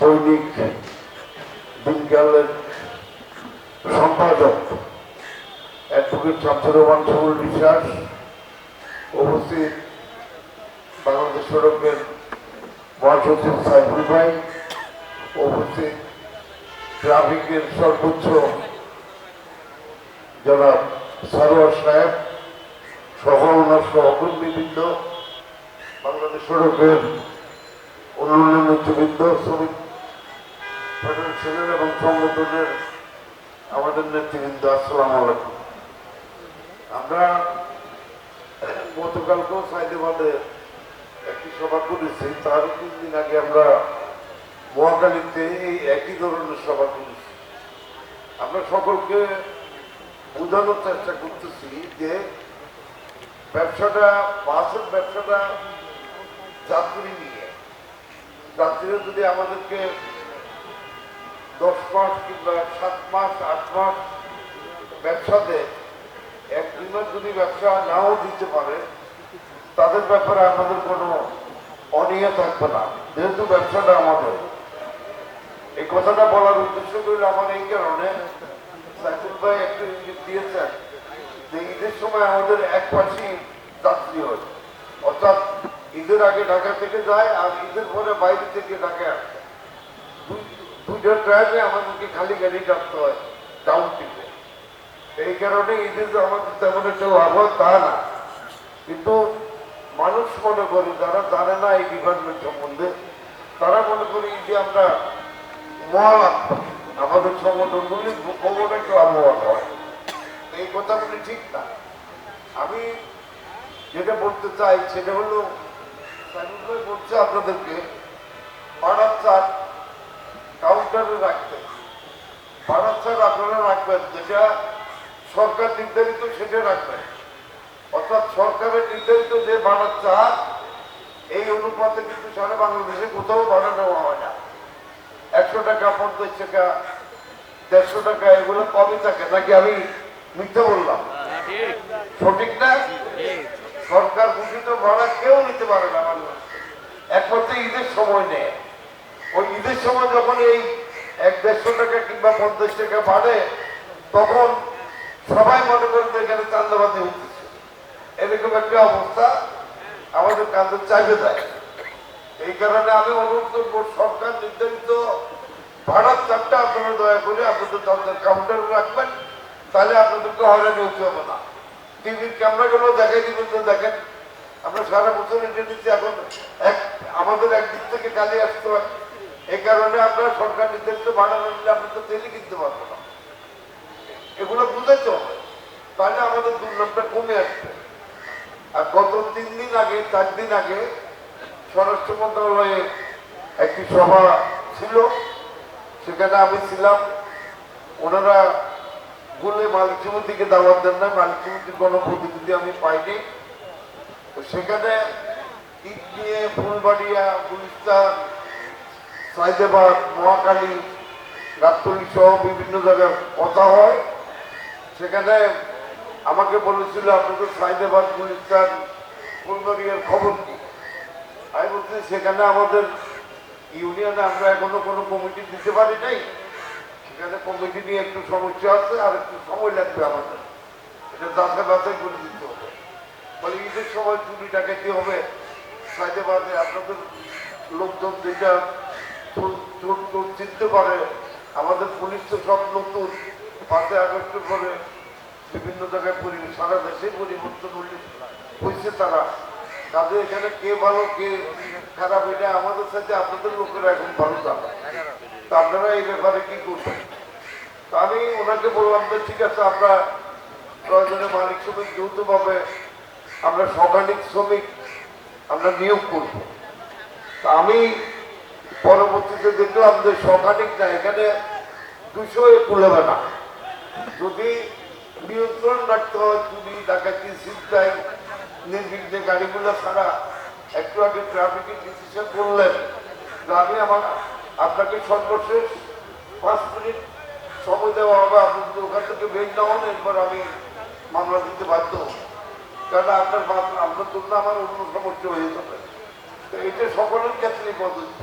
দৈনিক দিনকালের সম্পাদক অ্যাডভোকেট রহমান সুমন বিশ্বাস, উপস্থিত বাংলাদেশ সড়কের মহাসচিব সাইফুল ভাই, উপস্থিত ট্রাফিকের সর্বোচ্চ জনাব সারোয়ার সাহেব সহ ওনার সহকর্মীবৃন্দ, বাংলাদেশ সড়কের অন্যান্য নেতৃবৃন্দ, শ্রমিক ফেডারেশনের এবং সংগঠনের আমাদের নেতৃবৃন্দ, আসসালাম আলাইকুম। আমরা গতকালকেও সাইদাবাদে একটি সভা করেছি, তার তিন দিন আগে আমরা মহাকালীতে এই একই ধরনের সভা করেছি। আমরা সকলকে বোঝানোর চেষ্টা করতেছি যে ব্যবসাটা, বাসের ব্যবসাটা যাত্রী নিয়ে। যাত্রীরা যদি আমাদেরকে দশ মাস কিংবা সাত মাস, আট মাস ব্যবসা দেয় এক দুই মাস যদি ব্যবসা নাও দিতে পারে, তাদের ব্যাপারে আমাদের কোনো অনীহা থাকবে না। যেহেতু ব্যবসাটা আমাদের। এই কথাটা বলার উদ্দেশ্য করলে আমার এই কারণে। সাইফুল ভাই একটা ইঙ্গিত দিয়েছেন যে ঈদের সময় আমাদের এক পাশে যাত্রী হয়। অর্থাৎ ঈদের আগে ঢাকা থেকে যায় আর ঈদের পরে বাইরে থেকে ঢাকা আসে। দুই- দুইটা ট্রাইবে আমাদেরকে খালি গাড়ি ডাকতে হয় ডাউন টিপে। এই কারণে ঈদের আমাদের তেমন একটা লাভ হয় তা না। কিন্তু মানুষ মনে করি, যারা জানে না এই ডিপার্টমেন্ট সম্বন্ধে, তারা মনে করি যে আমরা মহালাভ। আমাদের সংগঠনগুলি খবর একটা লাভবান হয়। এই কথাগুলি ঠিক না। আমি যেটা বলতে চাই, সেটা হলো বলছে আপনাদেরকে, পাড়ার চার কাউন্টারে রাখতে পাড়ার চার আপনারা রাখবেন যেটা সরকার নির্ধারিত সেটা রাখবেন। অর্থাৎ সরকারের নির্ধারিত যে ভাড়ার চার এই অনুপাতে কিন্তু সারা বাংলাদেশে কোথাও ভাড়া নেওয়া হয় না। একশো টাকা পঞ্চাশ টাকা দেড়শো টাকা এগুলো কমই থাকে। নাকি আমি মিথ্যে বললাম? সঠিক না? সরকার ঘোষিত ভাড়া কেউ নিতে পারে না একমাত্র ঈদের সময় নেয়। সময় যখন এই এক দেড়শো টাকা কিংবা পঞ্চাশ টাকা বাড়ে, তখন সবাই মনে করেন এখানে চান্দাবাদি হচ্ছে। এরকম একটা অবস্থা আমাদের কাঁধে চাইবে দেয়। এই কারণে আমি অনুরোধ সরকার নির্ধারিত ভাড়ার চারটা আপনারা দয়া করে আপনাদের তাদের কাউন্টারে রাখবেন, তাহলে আপনাদেরকে হয়রানি হতে হবে না। টিভির ক্যামেরাগুলো দেখাই দিবেন তো দেখেন। আমরা সারা বছর এটা নিচ্ছি, এখন এক আমাদের একদিক থেকে গালি আসতে হয়। এই কারণে আপনারা সরকার নির্ধারিত ভাড়া না নিলে আপনি তো তেলই কিনতে পারব না। এগুলো হবে তাহলে আমাদের দুর্নামটা কমে আসবে। আর গত তিন দিন আগে, চার দিন আগে স্বরাষ্ট্র মন্ত্রণালয়ে একটি সভা ছিল। সেখানে আমি ছিলাম। ওনারা বলে মালিক সমিতিকে দাওয়াত দেন না মালিক সমিতির কোনো প্রতিনিধি আমি পাইনি। তো সেখানে ইট নিয়ে ফুলবাড়িয়া গুলিস্তান সাইদাবাদ মহাকালী গাবতলী সহ বিভিন্ন জায়গায় কথা হয়। সেখানে আমাকে বলেছিল আপনাদের সাইদাবাদ গুলিস্তান ফুলবাড়িয়ার খবর কি? আমি বলছি, সেখানে আমাদের ইউনিয়নে আমরা এখনও কোনো কমিটি দিতে পারি নাই। সেখানে কমিটি নিয়ে একটু সমস্যা আছে, আর একটু সময় লাগবে আমাদের। এটা যাচাই বাছাই করে দিতে হবে। বলে, ঈদের সময় চুরি ডাকাতি হবে। সাইদাবাদে আপনাদের লোকজন যেটা চোর চোর চিনতে পারে আমাদের পুলিশ তো সব নতুন। পাঁচই আগস্টের পরে বিভিন্ন জায়গায় পরিবেশ সারা দেশে পরিবর্তন হয়েছে তারা। কাজে এখানে কে ভালো, কে খারাপ, এটা আমাদের সাথে আপনাদের লোকেরা এখন ভালো জানে। তা আপনারা এই ব্যাপারে কি করবেন? আমি ওনাকে বললাম যে, ঠিক আছে, আমরা প্রয়োজনে মালিক শ্রমিক যৌথভাবে আমরা সকালিক শ্রমিক আমরা নিয়োগ করব। আমি পরবর্তীতে দেখলাম যে সকালিক না এখানে দুশো কুলেবে না যদি নিয়ন্ত্রণ রাখতে হয় চুরি ডাকাতি চিন্তায় নির্বিঘ্নে গাড়িগুলো ছাড়া একটু আগে ট্রাফিকের ডিসিশন করলেন। আমি আমার আপনাকে সর্বশেষ পাঁচ মিনিট সময় দেওয়া হবে, আপনি যদি ওখান থেকে বের না হন, এরপর আমি মামলা দিতে বাধ্য কারণ আপনার আপনার জন্য আমার অন্য সমস্যা হয়ে যাবে। তো এটা সকলের ক্ষেত্রেই প্রযোজ্য